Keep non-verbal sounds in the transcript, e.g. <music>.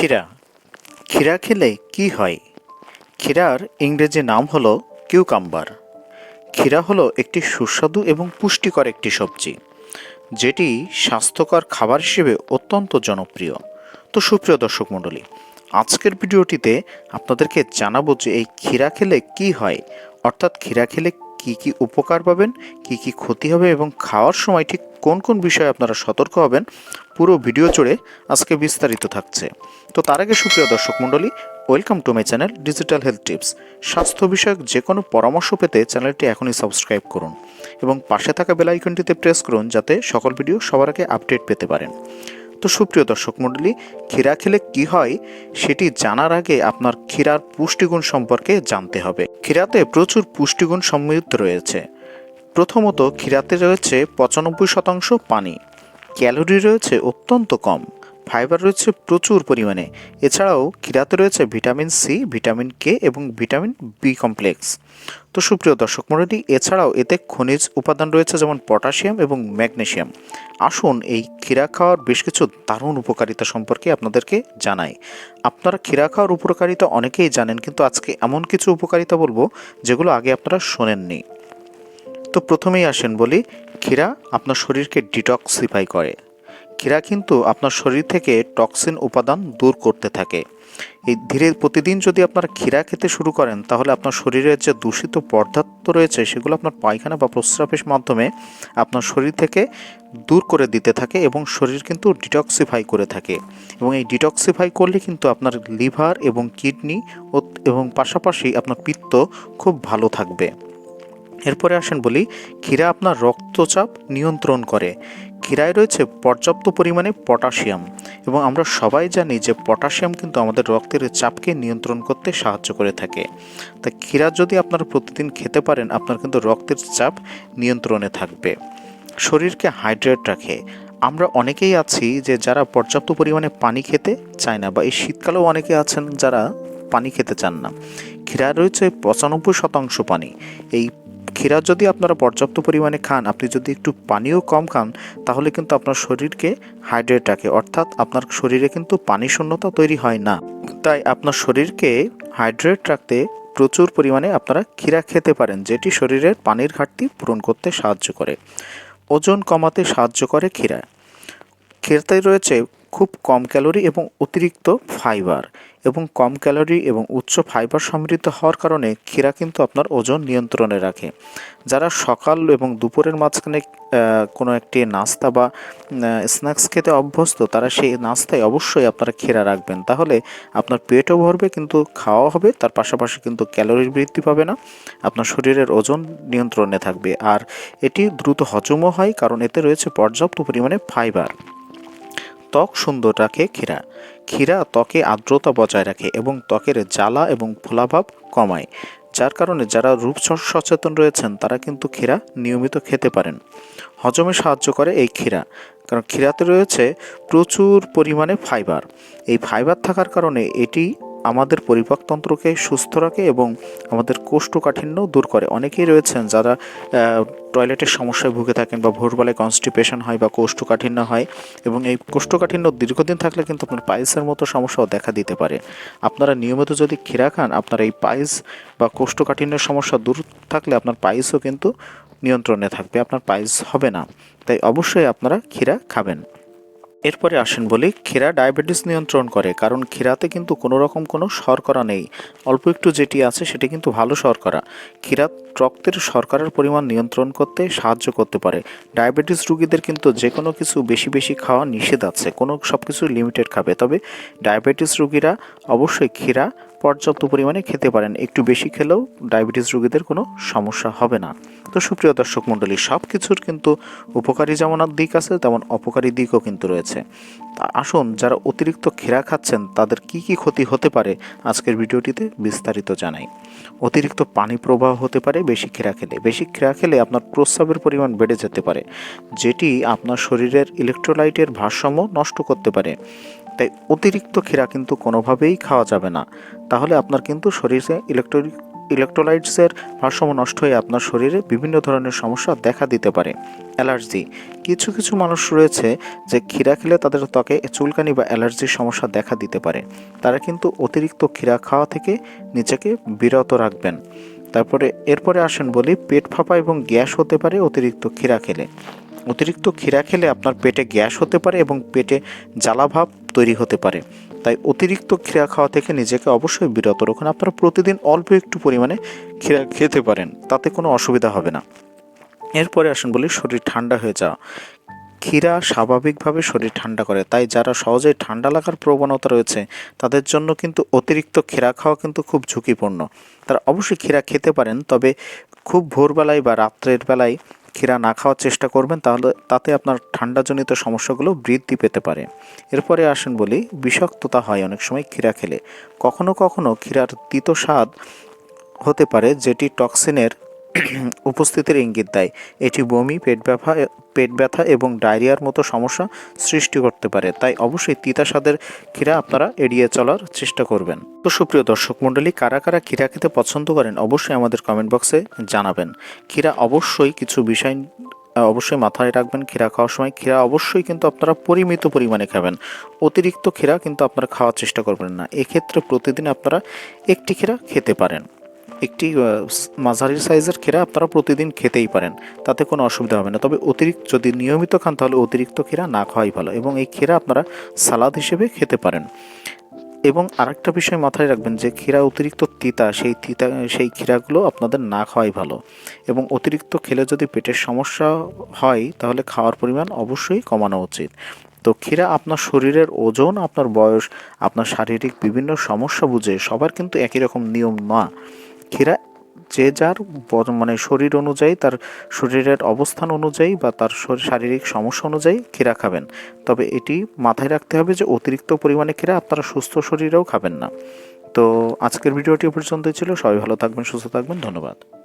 ক্ষীরা। ক্ষীরা খেলে কি হয়? ক্ষীরার ইংরেজি নাম হলো কিউকাম্বার। ক্ষীরা হলো একটি সুস্বাদু এবং পুষ্টিকর একটি সবজি, যেটি স্বাস্থ্যকর খাবার হিসেবে অত্যন্ত জনপ্রিয়। তো সুপ্রিয় দর্শক মণ্ডলী, আজকের ভিডিওটিতে আপনাদেরকে জানাব যে এই ক্ষীরা খেলে কি হয়, অর্থাৎ ক্ষীরা খেলে কি কি উপকার পাবেন, কি কি ক্ষতি হবে এবং খাওয়ার সময় ঠিক কোন কোন বিষয়ে আপনারা সতর্ক হবেন, পুরো ভিডিও জুড়ে আজকে বিস্তারিত থাকছে। তো তার আগে সুপ্রিয় দর্শক মণ্ডলী, welcome to my channel digital health tips. স্বাস্থ্য বিষয়ক যে কোনো পরামর্শ পেতে চ্যানেলটি এখনই সাবস্ক্রাইব করুন এবং পাশে থাকা বেল আইকনটিতে প্রেস করুন যাতে সকল ভিডিও সবার আগে আপডেট পেতে পারেন। তো সুপ্রিয় দর্শক মণ্ডলী, ক্ষীরা খেলে কি হয় সেটি জানার আগে আপনার ক্ষীরার পুষ্টিগুণ সম্পর্কে জানতে হবে। ক্ষীরাতে প্রচুর পুষ্টিগুণ সমৃদ্ধ রয়েছে। প্রথমত ক্ষীরাতে রয়েছে পঁচানব্বই শতাংশ পানি। ক্যালোরি রয়েছে অত্যন্ত কম। ফাইবার রয়েছে প্রচুর পরিমাণে। এছাড়াও ক্ষীরাতে রয়েছে ভিটামিন সি ভিটামিন কে এবং ভিটামিন বি কমপ্লেক্স। তো সুপ্রিয় দর্শক মণ্ডলী, এছাড়াও এতে খনিজ উপাদান রয়েছে যেমন পটাশিয়াম এবং ম্যাগনেশিয়াম। আসুন এই ক্ষীরা খাওয়ার বেশ কিছু দারুণ উপকারিতা সম্পর্কে আপনাদেরকে জানাই। আপনারা ক্ষীরা খাওয়ার উপকারিতা অনেকেই জানেন, কিন্তু আজকে এমন কিছু উপকারিতা বলব যেগুলো আগে আপনারা শোনেননি। তো প্রথমেই আসেন বলি ক্ষীরা আপনার শরীরকে ডিটক্সিফাই করে। ক্ষীরা কিন্তু আপনার শরীর থেকে টক্সিন উপাদান দূর করতে থাকে। এই ধীরে প্রতিদিন যদি আপনারা ক্ষীরা খেতে শুরু করেন, তাহলে আপনার শরীরের যে দূষিত পদার্থ রয়েছে, সেগুলো আপনার পায়খানা বা প্রস্রাবের মাধ্যমে আপনার শরীর থেকে দূর করে দিতে থাকে এবং শরীর কিন্তু ডিটক্সিফাই করে থাকে। এবং এই ডিটক্সিফাই করলে কিন্তু আপনার লিভার এবং কিডনি এবং পাশাপাশি আপনার পিত্ত খুব ভালো থাকবে। এরপরে আসেন বলি, ক্ষীরা আপনার রক্তচাপ নিয়ন্ত্রণ করে। ক্ষীরায় রয়েছে পর্যাপ্ত পরিমাণে পটাশিয়াম এবং আমরা সবাই জানি যে পটাশিয়াম কিন্তু আমাদের রক্তের চাপকে নিয়ন্ত্রণ করতে সাহায্য করে থাকে। তা ক্ষীরা যদি আপনারা প্রতিদিন খেতে পারেন, আপনার কিন্তু রক্তের চাপ নিয়ন্ত্রণে থাকবে। শরীরকে হাইড্রেট রাখে। আমরা অনেকেই আছি যে যারা পর্যাপ্ত পরিমাণে পানি খেতে চায় না বা এই শীতকালেও অনেকে আছেন যারা পানি খেতে চান না। ক্ষীরা রয়েছে পঁচানব্বই শতাংশ পানি। এই ক্ষীরা যদি আপনারা পর্যাপ্ত পরিমাণে খান, আপনি যদি একটু পানিও কম খান, তাহলে কিন্তু আপনার শরীরকে হাইড্রেট রাখে। অর্থাৎ আপনার শরীরে কিন্তু পানি শূন্যতা তৈরি হয় না। তাই আপনার শরীরকে হাইড্রেট রাখতে প্রচুর পরিমাণে আপনারা ক্ষীরা খেতে পারেন, যেটি শরীরের পানির ঘাটতি পূরণ করতে সাহায্য করে। ওজন কমাতে সাহায্য করে ক্ষীরা। ক্ষীরাতে রয়েছে খুব কম ক্যালোরি এবং অতিরিক্ত ফাইবার। এবং কম ক্যালোরি এবং উচ্চ ফাইবার সমৃদ্ধ হওয়ার কারণে ক্ষীরা কিন্তু আপনার ওজন নিয়ন্ত্রণে রাখে। যারা সকাল এবং দুপুরের মাঝখানে কোনো একটি নাস্তা বা স্ন্যাক্স খেতে অভ্যস্ত, তারা সেই নাস্তায় অবশ্যই আপনারা ক্ষীরা রাখবেন। তাহলে আপনার পেটও ভরবে, কিন্তু খাওয়া হবে, তার পাশাপাশি কিন্তু ক্যালোরি বৃদ্ধি পাবে না, আপনার শরীরের ওজন নিয়ন্ত্রণে থাকবে। আর এটি দ্রুত হজমও হয়, কারণ এতে রয়েছে পর্যাপ্ত পরিমাণে ফাইবার। ত্বক সুন্দর রাখে ক্ষীরা। ক্ষীরা ত্বকে আর্দ্রতা বজায় রাখে এবং ত্বকের জ্বালা এবং ফোলাভাব কমায়। যার কারণে যারা রূপ সচেতন রয়েছেন, তারা কিন্তু ক্ষীরা নিয়মিত খেতে পারেন। হজমে সাহায্য করে এই ক্ষীরা। কারণ ক্ষীরাতে রয়েছে প্রচুর পরিমাণে ফাইবার। এই ফাইবার থাকার কারণে এটি আমাদের পরিপাকতন্ত্রকে সুস্থ রাখে এবং আমাদের কোষ্ঠকাঠিন্য দূর করে। অনেকেই রয়েছেন যারা টয়লেটের সমস্যায় ভুগে থাকেন বা ভোরবেলায় কনস্টিপেশন হয় বা কোষ্ঠকাঠিন্য হয় এবং এই কোষ্ঠকাঠিন্য দীর্ঘদিন থাকলে কিন্তু আপনার পাইলসের মতো সমস্যাও দেখা দিতে পারে। আপনারা নিয়মিত যদি ক্ষীরা খান, আপনার এই পাইলস বা কোষ্ঠকাঠিন্যের সমস্যা দূর থাকলে আপনার পাইলসও কিন্তু নিয়ন্ত্রণে থাকবে, আপনার পাইলস হবে না। তাই অবশ্যই আপনারা ক্ষীরা খাবেন। এরপরে আসেন বলি, ক্ষীরা ডায়াবেটিস নিয়ন্ত্রণ করে, কারণ ক্ষীরাতে কিন্তু কোনো রকম কোনো শর্করা নেই। অল্প একটু যেটি আছে সেটি কিন্তু ভালো শর্করা। ক্ষীরা রক্তের শর্করার পরিমাণ নিয়ন্ত্রণ করতে সাহায্য করতে পারে। ডায়াবেটিস রুগীদের কিন্তু যে কোনো কিছু বেশি বেশি খাওয়া নিষেধ আছে, কোনো সব কিছু লিমিটেড খাবে। তবে ডায়াবেটিস রুগীরা অবশ্যই ক্ষীরা পর্যাপ্ত পরিমাণে খেতে পারেন। একটু বেশি খেলেও ডায়াবেটিস রোগীদের কোনো সমস্যা হবে না। তো সুপ্রিয় দর্শক মণ্ডলী সব কিছুর কিন্তু উপকারী যেমন দিক আছে, তেমন অপকারী দিকও কিন্তু রয়েছে। আসুন, যারা অতিরিক্ত খেরা খাচ্ছেন, তাদের কি কি ক্ষতি হতে পারে আজকের ভিডিওটিতে বিস্তারিত জানাই। অতিরিক্ত পানি প্রবাহ হতে পারে, বেশি খেরা খেলে। বেশি খেরা খেলে আপনার প্রস্রাবের পরিমাণ বেড়ে যেতে পারে, যেটি আপনার শরীরের ইলেকট্রোলাইটের ভারসাম্য নষ্ট করতে পারে। তাই অতিরিক্ত ক্ষীরা কিন্তু কোনোভাবেই খাওয়া যাবে না। তাহলে আপনার কিন্তু শরীরে ইলেকট্রনিক ইলেকট্রোলাইটসের ভারসাম্য নষ্ট হয়ে আপনার শরীরে বিভিন্ন ধরনের সমস্যা দেখা দিতে পারে। অ্যালার্জি। কিছু কিছু মানুষ রয়েছে যে ক্ষীরা খেলে তাদের ত্বকে চুলকানি বা অ্যালার্জির সমস্যা দেখা দিতে পারে। তারা কিন্তু অতিরিক্ত ক্ষীরা খাওয়া থেকে নিজেকে বিরত রাখবেন। তারপরে, এরপরে আসেন বলি, পেট ফাঁপা এবং গ্যাস হতে পারে অতিরিক্ত ক্ষীরা খেলে। অতিরিক্ত ক্ষীরা খেলে আপনার পেটে গ্যাস হতে পারে এবং পেটে জ্বালাভাব তৈরি হতে পারে। তাই অতিরিক্ত ক্ষীরা খাওয়া থেকে নিজেকে অবশ্যই বিরত রাখুন। আপনারা প্রতিদিন অল্প একটু পরিমাণে ক্ষীরা খেতে পারেন, তাতে কোনো অসুবিধা হবে না। এরপরে আসুন বলি শরীর ঠান্ডা হয়ে যাওয়া। ক্ষীরা স্বাভাবিকভাবে শরীর ঠান্ডা করে, তাই যারা সহজেই ঠান্ডা লাগার প্রবণতা রয়েছে, তাদের জন্য কিন্তু অতিরিক্ত ক্ষীরা খাওয়া কিন্তু খুব ঝুঁকিপূর্ণ। তারা অবশ্যই ক্ষীরা খেতে পারেন, তবে খুব ভোরবেলায় বা রাত্রের বেলায় ক্ষীরা না খাওয়ার চেষ্টা করবেন, তাহলে তাতে আপনার ঠান্ডাজনিত সমস্যাগুলো বৃদ্ধি পেতে পারে। এরপরে আসেন বলি, বিষাক্ততা হয় অনেক সময় ক্ষীরা খেলে। কখনো কখনো ক্ষীরার তিতো স্বাদ হতে পারে, যেটি টক্সিনের <clears throat> উপস্থিতির ইঙ্গিত দেয়। এটি বমি, পেট ব্যথা পেট ব্যথা এবং ডায়রিয়ার মতো সমস্যা সৃষ্টি করতে পারে। তাই অবশ্যই তিতা স্বাদের ক্ষীরা আপনারা এড়িয়ে চলার চেষ্টা করবেন। তো সুপ্রিয় দর্শক মণ্ডলী, কারা কারা ক্ষীরা খেতে পছন্দ করেন অবশ্যই আমাদের কমেন্ট বক্সে জানাবেন। ক্ষীরা অবশ্যই কিছু বিষয় অবশ্যই মাথায় রাখবেন ক্ষীরা খাওয়ার সময়। ক্ষীরা অবশ্যই কিন্তু আপনারা পরিমিত পরিমাণে খাবেন। অতিরিক্ত ক্ষীরা কিন্তু আপনারা খাওয়ার চেষ্টা করবেন না। এক্ষেত্রে প্রতিদিন আপনারা একটি ক্ষীরা খেতে পারেন। একটি আহ, মাঝারি সাইজের ক্ষীরা আপনারা প্রতিদিন খেতেই পারেন। তাতে কোনো অসুবিধা হবে না। তবে অতিরিক্ত যদি নিয়মিত খান তাহলে অতিরিক্ত ক্ষীরা না খাওয়াই ভালো এবং এই ক্ষীরা আপনারা সালাদ হিসেবে খেতে পারেন। এবং আরেকটা বিষয় মাথায় রাখবেন যে ক্ষীরা অতিরিক্ত তিতা সেই তিতা সেই ক্ষীরাগুলো আপনাদের না খাওয়াই ভালো। এবং অতিরিক্ত খেলে যদি পেটের সমস্যা হয় তাহলে খাওয়ার পরিমাণ অবশ্যই কমানো উচিত। তো ক্ষীরা আপনার শরীরের ওজন আপনার বয়স আপনার শারীরিক বিভিন্ন সমস্যা বুঝে সবার কিন্তু একই রকম নিয়ম না। ক্ষীরা যে যার মানে শরীর অনুযায়ী, তার শরীরের অবস্থান অনুযায়ী বা তার শরীর- শারীরিক সমস্যা অনুযায়ী ক্ষীরা খাবেন। তবে এটি মাথায় রাখতে হবে যে অতিরিক্ত পরিমাণে ক্ষীরা আপনারা সুস্থ শরীরেও খাবেন না। তো আজকের ভিডিওটি পর্যন্ত পর্যন্তই ছিল। সবাই ভালো থাকবেন, সুস্থ থাকবেন। ধন্যবাদ।